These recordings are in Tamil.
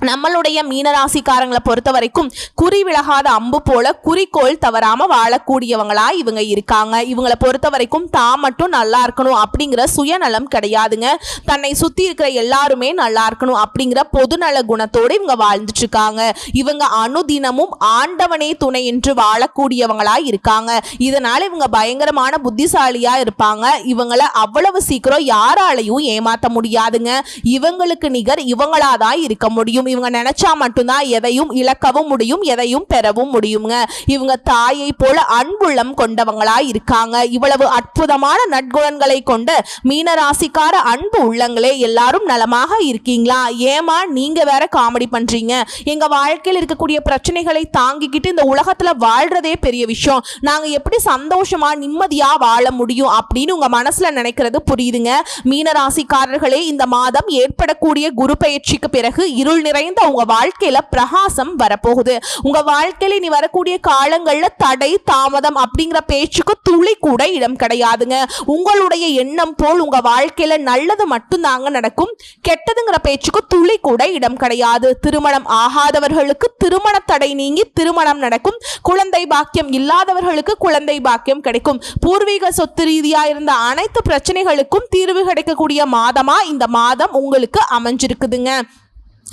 நம்மளுடைய மீனராசிக்காரங்களை பொறுத்த வரைக்கும் குறி விலகாத அம்பு போல குறிக்கோள் தவறாம வாழக்கூடியவங்களா இவங்க இருக்காங்க. இவங்களை பொறுத்த வரைக்கும் தான் மட்டும் நல்லா இருக்கணும் அப்படிங்கிற சுயநலம் கிடையாதுங்க. தன்னை சுத்தி இருக்கிற எல்லாருமே நல்லா இருக்கணும் அப்படிங்கிற பொதுநல குணத்தோடு இவங்க வாழ்ந்துட்டு இருக்காங்க இவங்க அனுதினமும் ஆண்டவனே துணை என்று வாழக்கூடியவங்களா இருக்காங்க. இதனால இவங்க பயங்கரமான புத்திசாலியா இருப்பாங்க. இவங்களை அவ்வளவு சீக்கிரம் யாராலையும் ஏமாத்த முடியாதுங்க. இவங்களுக்கு நிகர் இவங்களாதான் இருக்க முடியும். இவங்க நினைச்சா மட்டும்தான் எதையும் இழக்கவும் முடியும் எதையும் பெறவும் முடியுங்க. இவங்க தாயை போல அன்புள்ளம் கொண்டவங்களா இருக்காங்க. இவ்வளவு அற்புதமான நற்குணங்களை கொண்ட மீனராசிக்கார அன்பு உள்ளங்களே எல்லாரும் நலமாக இருக்கீங்களா? ஏமா நீங்க வேற காமெடி பண்றீங்க. எங்க வாழ்க்கையில் இருக்கக்கூடிய பிரச்சனைகளை தாங்கிக்கிட்டு இந்த உலகத்துல வாழ்றதே பெரிய விஷயம். நாங்க எப்படி சந்தோஷமா நிம்மதியா வாழ முடியும் அப்படின்னு உங்க மனசுல நினைக்கிறது புரியுதுங்க. மீனராசிக்காரர்களே இந்த மாதம் ஏற்படக்கூடிய குரு பயிற்சிக்கு பிறகு இருள் நிறைந்த உங்க வாழ்க்கையில பிரகாசம் வரப்போகுது. உங்க வாழ்க்கையில இனி வரக்கூடிய காலங்கள்ல தடை தாமதம் அப்படிங்கிற பேச்சுக்கு துளி கூட இடம் கிடையாதுங்க. உங்களுடைய எண்ணம் போல் உங்க வாழ்க்கையில நல்லது மட்டும்தாங்க நடக்கும். கெட்டதுங்கிற பேச்சுக்கு துளி கூட இடம் கிடையாது. திருமணம் ஆகாதவர்களுக்கு திருமண தடை நீங்கி திருமணம் நடக்கும். குழந்தை பாக்கியம் இல்லாதவர்களுக்கு குழந்தை பாக்கியம் கிடைக்கும். பூர்வீக சொத்து ரீதியா இருந்த அனைத்து பிரச்சனைகளுக்கும் தீர்வு கிடைக்கக்கூடிய மாதமா இந்த மாதம் உங்களுக்கு அமைஞ்சிருக்குதுங்க.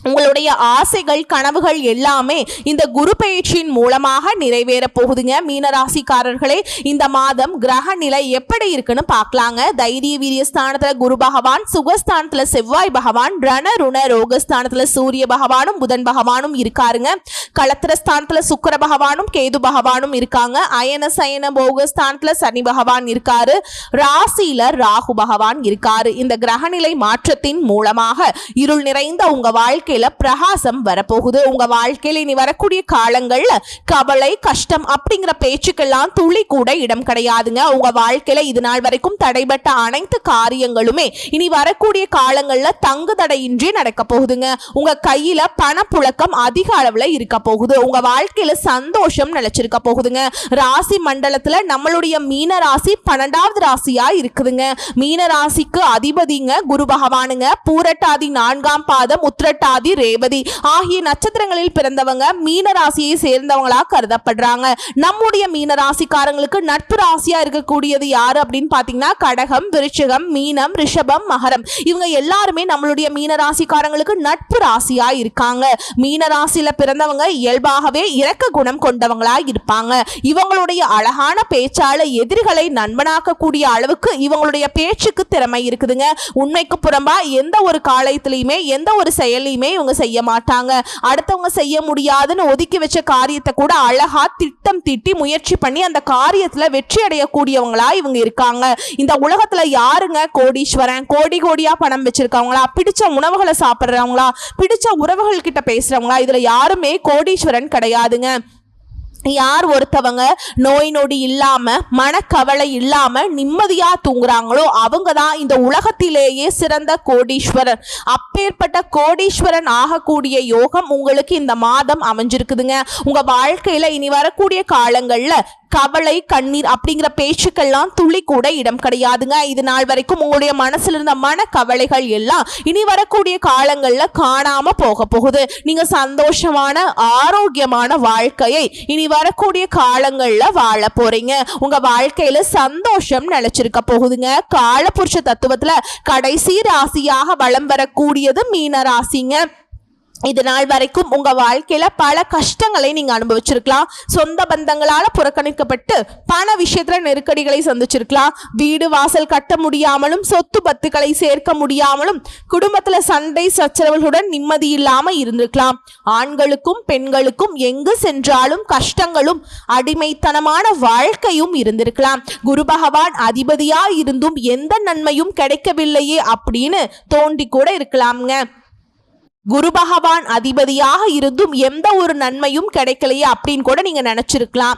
உங்களுடைய ஆசைகள் கனவுகள் எல்லாமே இந்த குரு பயிற்சியின் மூலமாக நிறைவேற போகுதுங்க. மீனராசிக்காரர்களே இந்த மாதம் கிரக நிலை எப்படி இருக்குன்னு பார்க்கலாங்க. தைரிய வீரிய ஸ்தானத்தில் குரு பகவான் சுகஸ்தானத்துல செவ்வாய் பகவான் ரண ருண ரோகஸ்தானத்துல சூரிய பகவானும் புதன் பகவானும் இருக்காருங்க. களத்திர ஸ்தானத்துல சுக்கர பகவானும் கேது பகவானும் இருக்காங்க. அயன சயன போகஸ்தானத்துல சனி பகவான் இருக்காரு. ராசியில ராகு பகவான் இருக்காரு. இந்த கிரகநிலை மாற்றத்தின் மூலமாக இருள் நிறைந்த உங்க வாழ்க்கையில பிரகாசம் வரப்போகுது. உங்க வாழ்க்கையில இனி வரக்கூடிய காலங்கள்ல கவலை கஷ்டம் அப்படிங்கிற பேச்சுக்கெல்லாம் துளி கூட இடம் கிடையாதுங்க. உங்க வாழ்க்கையில இது நாள் வரைக்கும் தடைபட்ட அனைத்து காரியங்களுமே இனி வரக்கூடிய காலங்கள்ல தங்கு தடையின்றி நடக்க போகுதுங்க. உங்க கையில பணப்புழக்கம் அதிக அளவுல இருக்க போகுது. உங்க வாழ்க்கையில சந்தோஷம் நிலைச்சிருக்க போகுதுங்க. ராசி மண்டலத்துல நம்மளுடைய மீன ராசி பன்னெண்டாவது ராசியா இருக்குதுங்க. மீன ராசிக்கு அதிபதிங்க குரு பகவானுங்க. பூரட்டாதி நான்காம் பாதம் உத்திரட்டாதி ரேவதி ஆகிய நட்சத்திரங்களில் பிறந்தவங்க மீன ராசியை சேர்ந்தவங்களா கருதப்படுறாங்க. நம்முடைய மீன ராசிக்காரங்களுக்கு நட்பு ராசியா இருக்கக்கூடியது யாரு அப்படின்னு பாத்தீங்கன்னா கடகம் விருச்சிகம் மீனம் ரிஷபம் மகரம். இவங்க எல்லாருமே நம்மளுடைய மீன ராசிக்காரங்களுக்கு நட்பு ராசியா இருக்காங்க. மீன ராசியில பிறந்தவங்க இயல்பாகவே இரக்க குணம் கொண்டவங்களா இருப்பாங்க. இவங்களுடைய அழகான பேச்சால எதிரிகளை நண்பனாக்கக்கூடிய அளவுக்கு இவங்களுடைய பேச்சுக்கு திறமை இருக்குதுங்க. உண்மைக்கு புறம்பா எந்த ஒரு காலத்திலையுமே எந்த ஒரு செயலையுமே இவங்க செய்ய மாட்டாங்க. அடுத்தவங்க செய்ய முடியாதுன்னு ஒதுக்கி வச்ச காரியத்தை கூட அழகா திட்டம் தீட்டி முயற்சி பண்ணி அந்த காரியத்துல வெற்றி அடையக்கூடியவங்களா இவங்க இருக்காங்க. இந்த உலகத்துல யாருங்க கோடீஸ்வரன்? கோடி கோடியா பணம் வச்சிருக்கவங்களா? பிடிச்ச உணவுகளை சாப்பிட்றவங்களா? பிடிச்ச உறவுகள் கிட்ட பேசுறவங்களா? இதுல யாருமே கோடீஸ்வரன் கிடையாதுங்க. யார் ஒருத்தவங்க நோய் நொடி இல்லாம மனக்கவலை இல்லாம நிம்மதியா தூங்குறாங்களோ அவங்க தான் இந்த உலகத்திலேயே சிறந்த கோடீஸ்வரன் அப்பேற்பட்ட கோடீஸ்வரன் ஆகக்கூடிய யோகம் உங்களுக்கு இந்த மாதம் அமைஞ்சிருக்குதுங்க. உங்க வாழ்க்கையில இனி வரக்கூடிய காலங்கள்ல கவலை கண்ணீர் அப்படிங்கிற பேச்சுக்கெல்லாம் துளி கூட இடம் கிடையாதுங்க. இது நாள் வரைக்கும் உங்களுடைய மனசுல இருந்த மன கவலைகள் எல்லாம் இனி வரக்கூடிய காலங்கள்ல காணாம போக போகுது. நீங்க சந்தோஷமான ஆரோக்கியமான வாழ்க்கையை இனி வரக்கூடிய காலங்கள்ல வாழ போறீங்க. உங்க வாழ்க்கையில சந்தோஷம் நிலைச்சிருக்க போகுதுங்க. காலபுருஷ தத்துவத்துல கடைசி ராசியாக வலம் வரக்கூடியது மீன ராசிங்க. இது நாள் வரைக்கும் உங்க வாழ்க்கையில பல கஷ்டங்களை நீங்க அனுபவிச்சிருக்கலாம். சொந்த பந்தங்களால புறக்கணிக்கப்பட்டு பண விஷயத்துல நெருக்கடிகளை சந்திச்சிருக்கலாம். வீடு வாசல் கட்ட முடியாமலும் சொத்து பத்துக்களை சேர்க்க முடியாமலும் குடும்பத்துல சண்டை சச்சரவுகளுடன் நிம்மதி இல்லாம இருந்திருக்கலாம். ஆண்களுக்கும் பெண்களுக்கும் எங்கு சென்றாலும் கஷ்டங்களும் அடிமைத்தனமான வாழ்க்கையும் இருந்திருக்கலாம். குரு பகவான் அதிபதியா இருந்தும் எந்த நன்மையும் கிடைக்கவில்லையே அப்படின்னு தோண்டி கூட இருக்கலாம்ங்க. குரு பகவான் அதிபதியாக இருந்தும் எந்த ஒரு நன்மையும் கிடைக்கலையே அப்படின்னு கூட நீங்க நினைச்சிருக்கலாம்.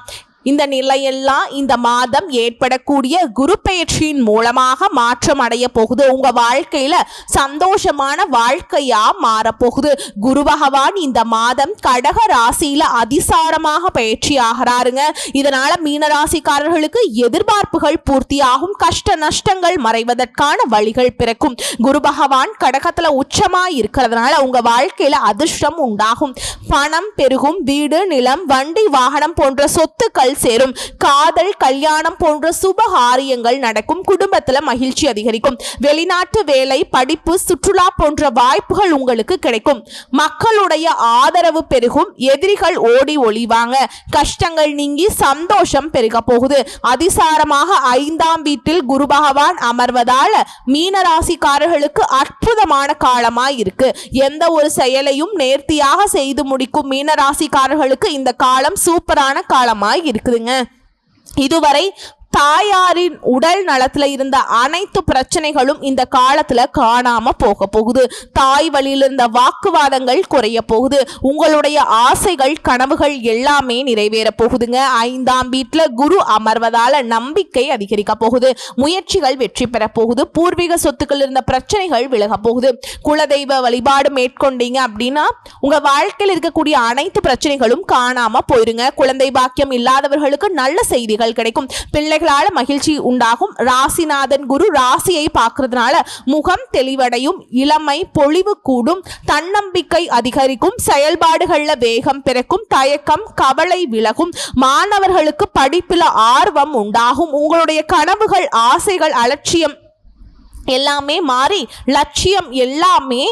இந்த நிலையெல்லாம் இந்த மாதம் ஏற்படக்கூடிய குரு பயிற்சியின் மூலமாக மாற்றம் அடைய போகுது. உங்க வாழ்க்கையில சந்தோஷமான வாழ்க்கையா மாறப்போகுது குரு பகவான் இந்த மாதம் கடக ராசியில அதிசாரமாக பயிற்சி ஆகிறாருங்க. இதனால மீனராசிக்காரர்களுக்கு எதிர்பார்ப்புகள் பூர்த்தியாகும். கஷ்ட நஷ்டங்கள் மறைவதற்கான வழிகள் பிறக்கும். குரு பகவான் கடகத்துல உச்சமா இருக்கிறதுனால உங்க வாழ்க்கையில அதிர்ஷ்டம் உண்டாகும். பணம் பெருகும். வீடு நிலம் வண்டி வாகனம் போன்ற சொத்துக்கள் சேரும். காதல் கல்யாணம் போன்ற சுப காரியங்கள் நடக்கும். குடும்பத்துல மகிழ்ச்சி அதிகரிக்கும். வெளிநாட்டு வேலை படிப்பு சுற்றுலா போன்ற வாய்ப்புகள் உங்களுக்கு கிடைக்கும். மக்களுடைய ஆதரவு பெருகும். எதிரிகள் ஓடி ஒளிவாங்க. கஷ்டங்கள் நீங்கி சந்தோஷம் பெருக போகுது. அதிசாரமாக ஐந்தாம் வீட்டில் குரு பகவான் அமர்வதால் மீனராசிக்காரர்களுக்கு அற்புதமான காலமாய் இருக்கு. எந்த ஒரு செயலையும் நேர்த்தியாக செய்து முடிக்கும் மீனராசிக்காரர்களுக்கு இந்த காலம் சூப்பரான காலமாய் இருக்குதுங்க. இதுவரை தாயாரின் உடல் நலத்துல இருந்த அனைத்து பிரச்சனைகளும் இந்த காலத்துல காணாம போக போகுது. தாய் வழியில் இருந்த வாக்குவாதங்கள் குறைய போகுது. உங்களுடைய ஆசைகள் கனவுகள் எல்லாமே நிறைவேற போகுதுங்க. ஐந்தாம் வீட்டுல குரு அமர்வதால நம்பிக்கை அதிகரிக்க போகுது. முயற்சிகள் வெற்றி பெற போகுது. பூர்வீக சொத்துக்கள் இருந்த பிரச்சனைகள் விலக போகுது. குலதெய்வ வழிபாடு மேற்கொண்டீங்க அப்படின்னா உங்க வாழ்க்கையில் இருக்கக்கூடிய அனைத்து பிரச்சனைகளும் காணாம போயிருங்க. குழந்தை பாக்கியம் இல்லாதவர்களுக்கு நல்ல செய்திகள் கிடைக்கும். பிள்ளைகள் பிள்ளைகளால மகிழ்ச்சி உண்டாகும். ராசிநாதன் குரு ராசியை பார்க்கறதுனால முகம் தெளிவடையும் இளமை பொழிவு கூடும் தன்னம்பிக்கை அதிகரிக்கும் செயல்பாடுகளில் வேகம் பிறக்கும் தயக்கம் கவலை விலகும் மாணவர்களுக்கு படிப்பில் ஆர்வம் உண்டாகும். உங்களுடைய கனவுகள் ஆசைகள் அலட்சியம் எல்லாமே மாறி லட்சியம் எல்லாமே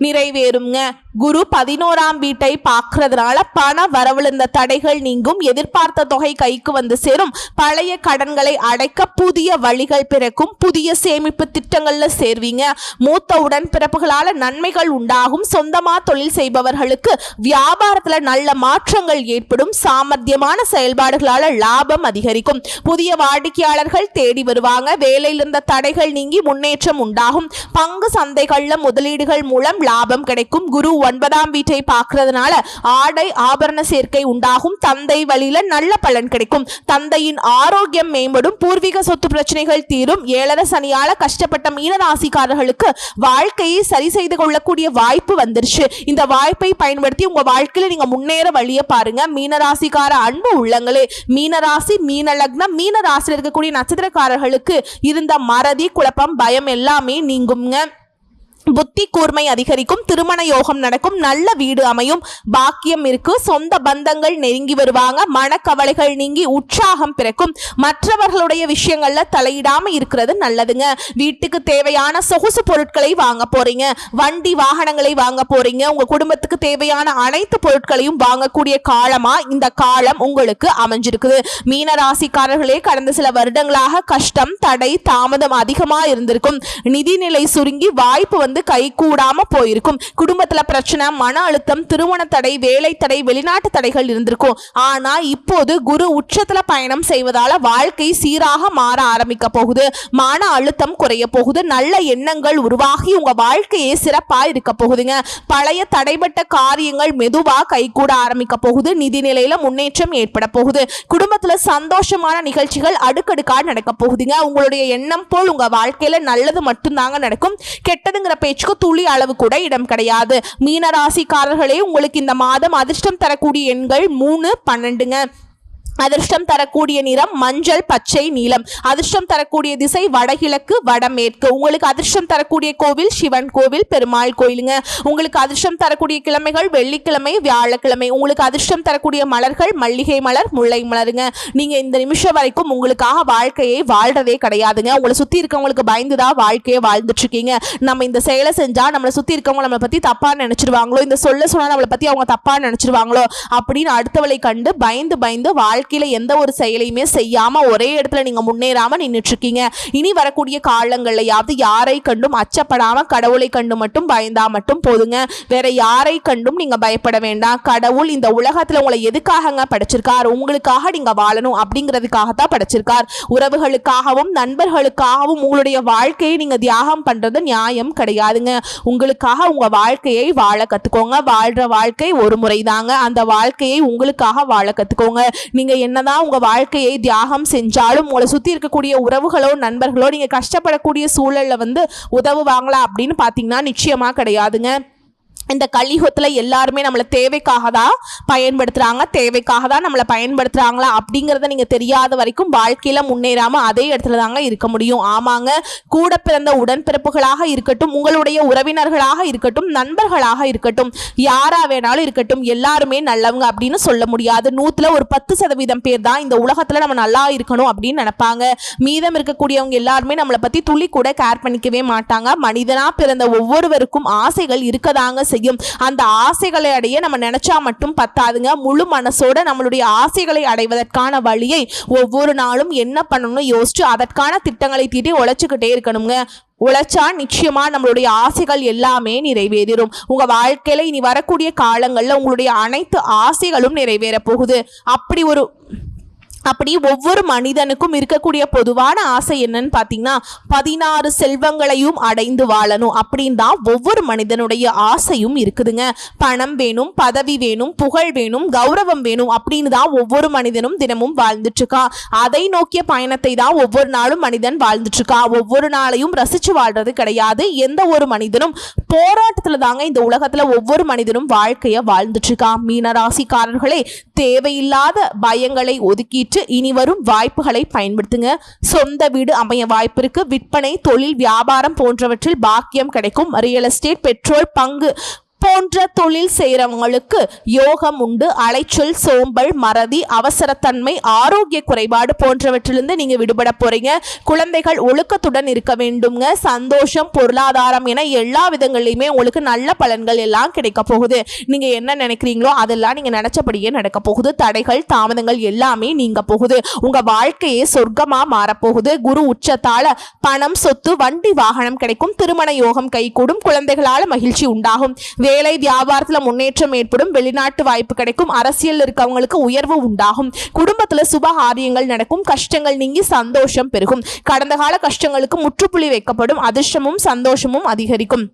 நிறைவேறுங்க குரு பதினோராம் வீட்டை பார்க்கறதுனால பண வரவிழுந்த தடைகள் நீங்கும். எதிர்பார்த்த தொகை கைக்கு வந்து சேரும். பழைய கடன்களை அடைக்க புதிய வழிகள் பிறக்கும். புதிய சேமிப்பு திட்டங்கள்ல சேர்வீங்க. மூத்த உடன்பிறப்புகளால நன்மைகள் உண்டாகும். சொந்தமா தொழில் செய்பவர்களுக்கு வியாபாரத்துல நல்ல மாற்றங்கள் ஏற்படும். சாமர்த்தியமான செயல்பாடுகளால லாபம் அதிகரிக்கும். புதிய வாடிக்கையாளர்கள் தேடி வருவாங்க. வேலையிலிருந்த தடைகள் நீங்கி முன்னேற்றம் உண்டாகும். பங்கு சந்தைகள்ல முதலீடுகள் மூலம் லாபம் கிடைக்கும். குரு ஒன்பதாம் வீட்டை பார்க்கறதுனால ஆடை ஆபரண சேர்க்கை உண்டாகும். தந்தை வழியில நல்ல பலன் கிடைக்கும். தந்தையின் ஆரோக்கியம் மேம்படும். பூர்வீக சொத்து பிரச்சனைகள் தீரும். ஏழரை சனியால கஷ்டப்பட்ட மீனராசிக்காரர்களுக்கு வாழ்க்கையை சரி செய்து கொள்ளக்கூடிய வாய்ப்பு வந்துருச்சு. இந்த வாய்ப்பை பயன்படுத்தி உங்க வாழ்க்கையில நீங்க முன்னேற வழியை பாருங்க. மீனராசிக்கார அன்பு உள்ளங்களே. மீனராசி மீன லக்னம் இருக்கக்கூடிய நட்சத்திரக்காரர்களுக்கு இருந்த மறதி குழப்பம் பயம் எல்லாமே நீங்குங்க. புத்தி கூர்மை அதிகரிக்கும் திருமண யோகம் நடக்கும் நல்ல வீடு அமையும் பாக்கியம் இருக்கு சொந்த பந்தங்கள் நெருங்கி வருவாங்க மனக்கவலைகள் நீங்கி உற்சாகம் பிறக்கும். மற்றவர்களுடைய விஷயங்கள்ல தலையிடாம இருக்கிறது நல்லதுங்க. வீட்டுக்கு தேவையான சொகுசு பொருட்களை வாங்க போறீங்க வண்டி வாகனங்களை வாங்க போறீங்க உங்க குடும்பத்துக்கு தேவையான அனைத்து பொருட்களையும் வாங்கக்கூடிய காலமா இந்த காலம் உங்களுக்கு அமைஞ்சிருக்குது. மீன ராசிக்காரர்களே கடந்த சில வருடங்களாக கஷ்டம் தடை தாமதம் அதிகமா இருந்திருக்கும். நிதிநிலை சுருங்கி வாய்ப்பு வந்து கை கூடாம போயிருக்கும். குடும்பத்துல பிரச்சனை மன அழுத்தம் திருமண தடை வேலை தடை வெளிநாட்டு தடைகள் இருந்திருக்கும். ஆனா இப்போது குரு உச்சத்துல பயணம் செய்வதால வாழ்க்கை சீராக மாற ஆரம்பிக்க போகுது. மன அழுத்தம் குறைய போகுது. நல்ல எண்ணங்கள் உருவாகி உங்க வாழ்க்கையே சிறப்பா இருக்க போகுதுங்க. பழைய தடைபட்ட காரியங்கள் மெதுவா கைகூட ஆரம்பிக்க போகுது. நிதி நிலையில முன்னேற்றம் ஏற்பட போகுது. குடும்பத்துல சந்தோஷமான நிகழ்ச்சிகள் அடுக்கடுக்கா நடக்க போகுதுங்க. உங்களுடைய எண்ணம் போல் உங்க வாழ்க்கையில நல்லது மட்டும்தாங்க நடக்கும். கெட்டதுங்கிற பேச்சுக்கு துளி அளவு கூட இடம் கிடையாது. மீன ராசிக்காரர்களே உங்களுக்கு இந்த மாதம் அதிர்ஷ்டம் தரக்கூடிய எண்கள் மூணு பன்னெண்டுங்க. அதிர்ஷ்டம் தரக்கூடிய நிறம் மஞ்சள் பச்சை நீலம். அதிர்ஷ்டம் தரக்கூடிய திசை வடகிழக்கு வடமேற்கு. உங்களுக்கு அதிர்ஷ்டம் தரக்கூடிய கோவில் சிவன் கோவில் பெருமாள் கோயிலுங்க. உங்களுக்கு அதிர்ஷ்டம் தரக்கூடிய கிழமைகள் வெள்ளிக்கிழமை வியாழக்கிழமை. உங்களுக்கு அதிர்ஷ்டம் தரக்கூடிய மலர்கள் மல்லிகை மலர் முல்லை மலருங்க. நீங்க இந்த நிமிஷம் வரைக்கும் உங்களுக்காக வாழ்க்கையை வாழ்றதே கிடையாதுங்க. உங்களை சுத்தி இருக்கவங்களுக்கு பயந்துதான் வாழ்க்கையை வாழ்ந்துட்டு இருக்கீங்க நம்ம இந்த செயலை செஞ்சா நம்மளை சுத்தி இருக்கவங்க நம்மளை பத்தி தப்பா நினைச்சிருவாங்களோ இந்த சொல்ல சொன்னா நம்மளை பத்தி அவங்க தப்பா நினைச்சிருவாங்களோ அப்படின்னு அடுத்தவளை கண்டு பயந்து பயந்து வாழ்க்கை வாழ்க்கையில எந்த ஒரு செயலையுமே செய்யாம ஒரே இடத்துல நீங்க முன்னேறாம நின்றுட்டு இருக்கீங்க இனி வரக்கூடிய காலங்கள்லயாவது யாரை கண்டும் அச்சப்படாம கடவுளை கண்டு மட்டும் பயந்தா மட்டும் போதுங்க. வேற யாரை கண்டும் நீங்க பயப்பட வேண்டாம். கடவுள் இந்த உலகத்துல உங்களை எதுக்காகங்க படைச்சிருக்கார்? உங்களுக்காக நீங்க வாழணும் அப்படிங்கிறதுக்காக தான் படைச்சிருக்கார். உறவுகளுக்காகவும் நண்பர்களுக்காகவும் உங்களுடைய வாழ்க்கையை நீங்க தியாகம் பண்றது நியாயம் கிடையாதுங்க. உங்களுக்காக உங்க வாழ்க்கையை வாழ கத்துக்கோங்க. வாழ்ற வாழ்க்கை ஒரு முறைதாங்க. அந்த வாழ்க்கையை உங்களுக்காக வாழ கத்துக்கோங்க. நீங்கள் என்னதான் உங்கள் வாழ்க்கையை தியாகம் செஞ்சாலும் உங்களை சுற்றி இருக்கக்கூடிய உறவுகளோ நண்பர்களோ நீங்கள் கஷ்டப்படக்கூடிய சூழல்ல வந்து உதவுவாங்களா அப்படின்னு பார்த்தீங்கன்னா நிச்சயமாக கிடையாதுங்க. இந்த கலியுகத்தில் எல்லாருமே நம்மளை தேவைக்காக தான் பயன்படுத்துகிறாங்க தேவைக்காக தான் நம்மளை பயன்படுத்துகிறாங்களா அப்படிங்கிறத நீங்கள் தெரியாத வரைக்கும் வாழ்க்கையில் முன்னேறாமல் அதே இடத்துல தாங்க இருக்க முடியும். ஆமாங்க. கூட பிறந்த உடன்பிறப்புகளாக இருக்கட்டும் உங்களுடைய உறவினர்களாக இருக்கட்டும் நண்பர்களாக இருக்கட்டும் யாராக வேணாலும் இருக்கட்டும் எல்லாருமே நல்லவங்க அப்படின்னு சொல்ல முடியாது. நூற்றுல ஒரு பத்து சதவீதம் பேர் தான் இந்த உலகத்தில் நம்ம நல்லா இருக்கணும் அப்படின்னு நினைப்பாங்க. மீதம் இருக்கக்கூடியவங்க எல்லாருமே நம்மளை பற்றி துளி கூட கேர் பண்ணிக்கவே மாட்டாங்க. மனிதனாக பிறந்த ஒவ்வொருவருக்கும் ஆசைகள் இருக்கதாங்க செய்யும். அந்த ஆசைகளை அடைய நம்ம நினைச்சா மட்டும் பத்தாதுங்க. முழு மனசோட நம்மளுடைய ஆசைகளை அடைவதற்கான வழியை ஒவ்வொரு நாளும் என்ன பண்ணணும்னு யோசிச்சு அதற்கான திட்டங்களை தீட்டி உழைச்சிக்கிட்டே இருக்கணுங்க உழைச்சா நிச்சயமா நம்மளுடைய ஆசைகள் எல்லாமே நிறைவேறிடும் உங்க வாழ்க்கையில இனி வரக்கூடிய காலங்கள்ல உங்களுடைய அனைத்து ஆசைகளும் நிறைவேற போகுது. அப்படி ஒரு அப்படி ஒவ்வொரு மனிதனுக்கும் இருக்கக்கூடிய பொதுவான ஆசை என்னன்னு பார்த்தீங்கன்னா பதினாறு செல்வங்களையும் அடைந்து வாழணும். அப்படின்னு தான் ஒவ்வொரு மனிதனுடைய ஆசையும் இருக்குதுங்க. பணம் வேணும் பதவி வேணும் புகழ் வேணும் கௌரவம் வேணும் அப்படின்னு தான் ஒவ்வொரு மனிதனும் தினமும் வாழ்ந்துட்டு இருக்கான் அதை நோக்கிய பயணத்தை தான் ஒவ்வொரு நாளும் மனிதன் வாழ்ந்துட்டு இருக்கான் ஒவ்வொரு நாளையும் ரசிச்சு வாழ்றது கிடையாது. எந்த ஒரு மனிதனும் போராட்டத்தில் தாங்க இந்த உலகத்தில் ஒவ்வொரு மனிதனும் வாழ்க்கையை வாழ்ந்துட்டு இருக்கான் மீனராசிக்காரர்களே தேவையில்லாத பயங்களை ஒதுக்கிட்டு இனி வரும் வாய்ப்புகளை பயன்படுத்துங்க. சொந்த வீடு அமைய வாய்ப்பு இருக்கு. விற்பனை தொழில் வியாபாரம் போன்றவற்றில் பாக்கியம் கிடைக்கும். ரியல் எஸ்டேட் பெட்ரோல் பங்கு போன்ற தொழில் செய்கிறவங்களுக்கு யோகம் உண்டு அலைச்சல் சோம்பல் மறதி அவசரத்தன்மை ஆரோக்கிய குறைபாடு போன்றவற்றிலிருந்து நீங்க விடுபட போறீங்க. குழந்தைகள் ஒழுக்கத்துடன் இருக்க வேண்டுங்க சந்தோஷம் பொருளாதாரம் என எல்லா விதங்கள்லையுமே உங்களுக்கு நல்ல பலன்கள் எல்லாம் கிடைக்க போகுது. நீங்க என்ன நினைக்கிறீங்களோ அதெல்லாம் நீங்க நினைச்சபடியே நடக்க போகுது. தடைகள் தாமதங்கள் எல்லாமே நீங்க போகுது. உங்க வாழ்க்கையே சொர்க்கமா மாறப்போகுது குரு உச்சத்தால பணம் சொத்து வண்டி வாகனம் கிடைக்கும். திருமண யோகம் கைகூடும். குழந்தைகளால மகிழ்ச்சி உண்டாகும். வேலை வியாபாரத்துல முன்னேற்றம் ஏற்படும் வெளிநாட்டு வாய்ப்பு கிடைக்கும் அரசியல் இருக்கவங்களுக்கு உயர்வு உண்டாகும். குடும்பத்துல சுப காரியங்கள் நடக்கும் கஷ்டங்கள் நீங்கி சந்தோஷம் பெருகும். கடந்த கால கஷ்டங்களுக்கு முற்றுப்புள்ளி வைக்கப்படும் அதிர்ஷ்டமும் சந்தோஷமும் அதிகரிக்கும்.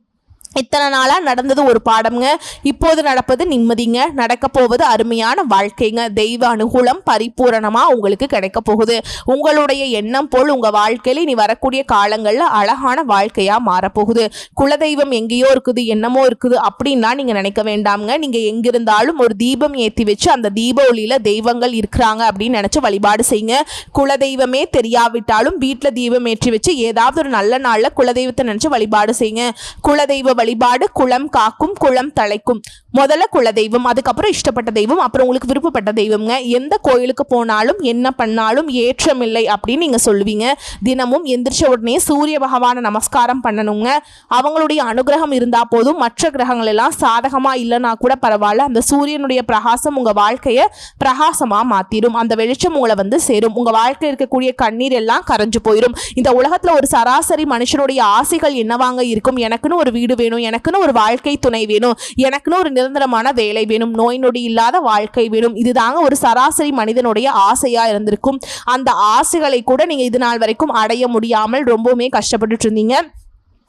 இத்தனை நாளாக நடந்தது ஒரு பாடம்ங்க. இப்போது நடப்பது நிம்மதிங்க. நடக்க போவது அருமையான வாழ்க்கைங்க. தெய்வ அனுகூலம் பரிபூரணமாக உங்களுக்கு கிடைக்க போகுது. உங்களுடைய எண்ணம் போல் உங்கள் வாழ்க்கையில் இனி வரக்கூடிய காலங்களில் அழகான வாழ்க்கையாக மாறப்போகுது குலதெய்வம் எங்கேயோ இருக்குது என்னமோ இருக்குது அப்படின்னா நீங்கள் நினைக்க வேண்டாம்ங்க. நீங்கள் எங்கிருந்தாலும் ஒரு தீபம் ஏற்றி வச்சு அந்த தீப ஒளியில் தெய்வங்கள் இருக்கிறாங்க அப்படின்னு நினச்சி வழிபாடு செய்யுங்க. குலதெய்வமே தெரியாவிட்டாலும் வீட்டில் தீபம் ஏற்றி வச்சு ஏதாவது ஒரு நல்ல நாளில் குலதெய்வத்தை நினச்சி வழிபாடு செய்யுங்க. குலதெய்வ வழிபாடு குளம் காக்கும் குளம் தலைக்கும். முதல்ல குல தெய்வம் அதுக்கப்புறம் இஷ்டப்பட்ட தெய்வம் அப்புறம் உங்களுக்கு விருப்பப்பட்ட தெய்வம்ங்க. எந்த கோயிலுக்கு போனாலும் என்ன பண்ணாலும் ஏற்றமில்லை அப்படின்னு நீங்கள் சொல்லுவீங்க. தினமும் எந்திரிச்ச உடனே சூரிய பகவானை நமஸ்காரம் பண்ணணுங்க. அவங்களுடைய அனுகிரகம் இருந்தால் போதும். மற்ற கிரகங்கள் எல்லாம் சாதகமாக இல்லைனா கூட பரவாயில்ல. அந்த சூரியனுடைய பிரகாசம் உங்கள் வாழ்க்கையை பிரகாசமாக மாற்றிடும் அந்த வெளிச்சம் உங்களை வந்து சேரும். உங்கள் வாழ்க்கையில் இருக்கக்கூடிய கண்ணீர் எல்லாம் கரைஞ்சு போயிடும் இந்த உலகத்தில் ஒரு சராசரி மனுஷனுடைய ஆசைகள் என்னவாங்க இருக்கும்? எனக்குன்னு ஒரு வீடு வேணும். எனக்குன்னு ஒரு வாழ்க்கை துணை வேணும் எனக்குன்னு ஒரு நிரந்தரமான வேலை வேணும் நோய் நொடி இல்லாத வாழ்க்கை வேணும். இதுதாங்க ஒரு சராசரி மனிதனுடைய ஆசையாக இருந்திருக்கும். அந்த ஆசைகளை கூட நீங்கள் இது நாள் வரைக்கும் அடைய முடியாமல் ரொம்பவுமே கஷ்டப்பட்டுட்டு இருந்தீங்க.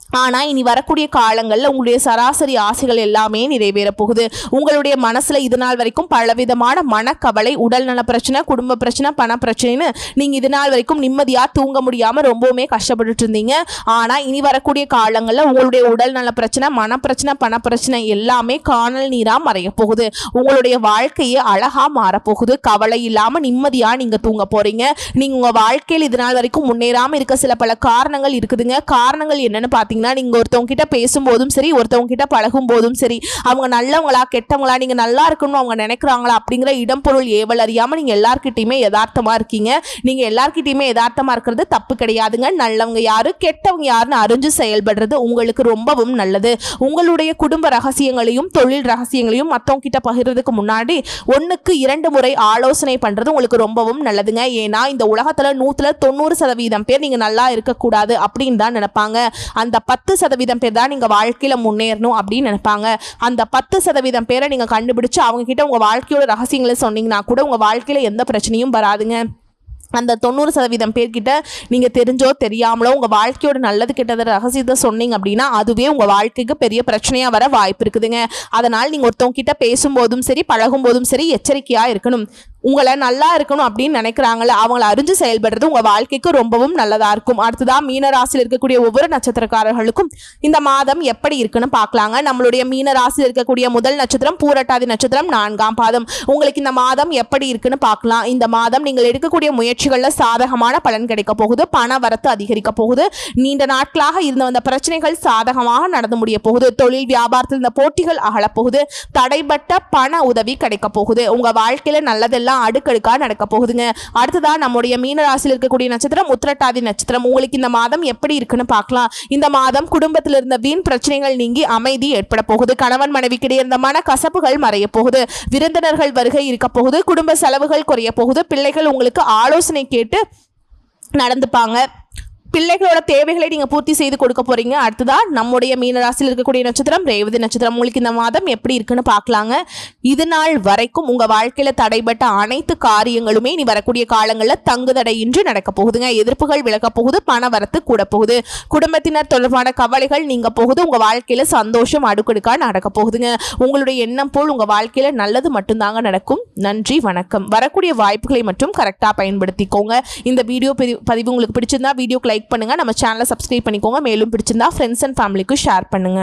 ஆனா இனி வரக்கூடிய காலங்கள்ல உங்களுடைய சராசரி ஆசைகள் எல்லாமே நிறைவேற போகுது உங்களுடைய மனசுல இது நாள் வரைக்கும் பலவிதமான மனக்கவலை உடல் நல பிரச்சனை குடும்ப பிரச்சனை பண பிரச்சனைன்னு நீங்க இது நாள் வரைக்கும் நிம்மதியா தூங்க முடியாம ரொம்பவுமே கஷ்டப்பட்டுட்டு இருந்தீங்க. ஆனா இனி வரக்கூடிய காலங்கள்ல உங்களுடைய உடல் நல பிரச்சனை மன பிரச்சனை பண பிரச்சனை எல்லாமே காணல் நீரா மறைய போகுது உங்களுடைய வாழ்க்கையே அழகா மாறப்போகுது. கவலை இல்லாம நிம்மதியா நீங்க தூங்க போறீங்க. நீங்க உங்க வாழ்க்கையில் இது நாள் வரைக்கும் முன்னேறாம இருக்க சில பல காரணங்கள் இருக்குதுங்க. காரணங்கள் என்னன்னு பார்த்தீங்கன்னா நீங்கள் ஒருத்தவங்க கிட்ட பேசும்போதும் சரி ஒருத்தவங்க கிட்ட பழகும் போதும் சரி அவங்க நல்லவங்களா கெட்டவங்களா நீங்கள் நல்லா இருக்கணும்னு அவங்க நினைக்கிறாங்களா அப்படிங்கிற இடம் பொருள் ஏவல் அறியாமல் நீங்கள் எல்லார்கிட்டயுமே யதார்த்தமாக இருக்கீங்க. நீங்கள் எல்லார்கிட்டயுமே யதார்த்தமாக இருக்கிறது தப்பு கிடையாதுங்க. நல்லவங்க யாரு கெட்டவங்க யாருன்னு அறிஞ்சு செயல்படுறது உங்களுக்கு ரொம்பவும் நல்லது. உங்களுடைய குடும்ப ரகசியங்களையும் தொழில் ரகசியங்களையும் மற்றவங்க கிட்ட பகிர்றதுக்கு முன்னாடி ஒன்றுக்கு இரண்டு முறை ஆலோசனை பண்ணுறது உங்களுக்கு ரொம்பவும் நல்லதுங்க. ஏன்னா இந்த உலகத்தில் நூற்றில் தொண்ணூறு சதவீதம் பேர் நீங்கள் நல்லா இருக்கக்கூடாது அப்படின்னு தான் நினைப்பாங்க. அந்த பத்து சதவீதம் பேர் தான் நீங்கள் வாழ்க்கையில் முன்னேறணும் அப்படின்னு நினைப்பாங்க. அந்த பத்து சதவீதம் பேரை நீங்கள் கண்டுபிடிச்சு அவங்க கிட்ட உங்க வாழ்க்கையோட ரகசியங்களை சொன்னீங்கன்னா கூட உங்கள் வாழ்க்கையில் எந்த பிரச்சனையும் வராதுங்க. அந்த தொண்ணூறு சதவீதம் பேர்கிட்ட நீங்கள் தெரிஞ்சோ தெரியாமலோ உங்கள் வாழ்க்கையோட நல்லது கெட்டது ரகசியத்தை சொன்னீங்க அப்படின்னா அதுவே உங்கள் வாழ்க்கைக்கு பெரிய பிரச்சனையாக வர வாய்ப்பு இருக்குதுங்க. அதனால் நீங்கள் ஒருத்தவங்க கிட்ட பேசும்போதும் சரி பழகும்போதும் சரி எச்சரிக்கையாக இருக்கணும். உங்களை நல்லா இருக்கணும் அப்படின்னு நினைக்கிறாங்களே அவங்கள அறிஞ்சு செயல்படுறது உங்கள் வாழ்க்கைக்கு ரொம்பவும் நல்லதாக இருக்கும். அடுத்ததாக மீன ராசியில் இருக்கக்கூடிய ஒவ்வொரு நட்சத்திரக்காரர்களுக்கும் இந்த மாதம் எப்படி இருக்குன்னு பார்க்கலாங்க. நம்மளுடைய மீன ராசியில் இருக்கக்கூடிய முதல் நட்சத்திரம் பூரட்டாதி நட்சத்திரம் நான்காம் பாதம். உங்களுக்கு இந்த மாதம் எப்படி இருக்குன்னு பார்க்கலாம். இந்த மாதம் நீங்கள் எடுக்கக்கூடிய முயற்சிகளில் சாதகமான பலன் கிடைக்க போகுது பண வரத்து அதிகரிக்க போகுது நீண்ட நாட்களாக இருந்த வந்த பிரச்சனைகள் சாதகமாக நடந்து முடிய போகுது தொழில் வியாபாரத்தில் இந்த போட்டிகள் அகலப்போகுது தடைப்பட்ட பண உதவி கிடைக்க போகுது. உங்கள் வாழ்க்கையில் நல்லதெல்லாம் அடுக்கடுக்கா நடக்க போகுதுங்க. அடுத்ததா நம்முடைய மீனராசியில் இருக்கக்கூடிய நட்சத்திரம் உத்திரட்டாதி நட்சத்திரம். உங்களுக்கு இந்த மாதம் எப்படி இருக்குன்னு பார்க்கலாம். இந்த மாதம் குடும்பத்தில் இருந்த வீண் பிரச்சனைகள் நீங்கி அமைதி ஏற்பட போகுது. கணவன் மனைவிக்கிடையே இருந்த மன கசப்புகள் மறைய போகுது. விருந்தினர்கள் வருகை இருக்க போகுது. குடும்ப செலவுகள் குறைய போகுது. பிள்ளைகள் உங்களுக்கு ஆலோசனை கேட்டு நடந்துப்பாங்க. பிள்ளைகளோட தேவைகளை நீங்கள் பூர்த்தி செய்து கொடுக்க போறீங்க. அடுத்ததாக நம்முடைய மீனராசியில் இருக்கக்கூடிய நட்சத்திரம் ரேவதி நட்சத்திரம். உங்களுக்கு இந்த மாதம் எப்படி இருக்குன்னு பார்க்கலாங்க. இது நாள் வரைக்கும் உங்கள் வாழ்க்கையில் தடைபட்ட அனைத்து காரியங்களுமே நீ வரக்கூடிய காலங்களில் தங்குதடையின்றி நடக்க போகுதுங்க. எதிர்ப்புகள் விலக போகுது பண வரத்து கூட போகுது. குடும்பத்தினர் தொடர்பான கவலைகள் நீங்கள் போகுது. உங்கள் வாழ்க்கையில் சந்தோஷம் அடுக்கடுக்காக நடக்க போகுதுங்க. உங்களுடைய எண்ணம் போல் உங்கள் வாழ்க்கையில் நல்லது மட்டும்தாங்க நடக்கும். நன்றி வணக்கம். வரக்கூடிய வாய்ப்புகளை மட்டும் கரெக்டாக பயன்படுத்திக்கோங்க. இந்த வீடியோ பதிவு பதிவு உங்களுக்கு பிடிச்சிருந்தா வீடியோக்கு லைக் பண்ணுங்க. நம்ம சேனலை சப்ஸ்கிரைப் பண்ணிக்கோங்க. மேலும் பிடிச்சிருந்தா ஃப்ரெண்ட்ஸ் அண்ட் ஃபேமிலிக்கும் ஷேர் பண்ணுங்க.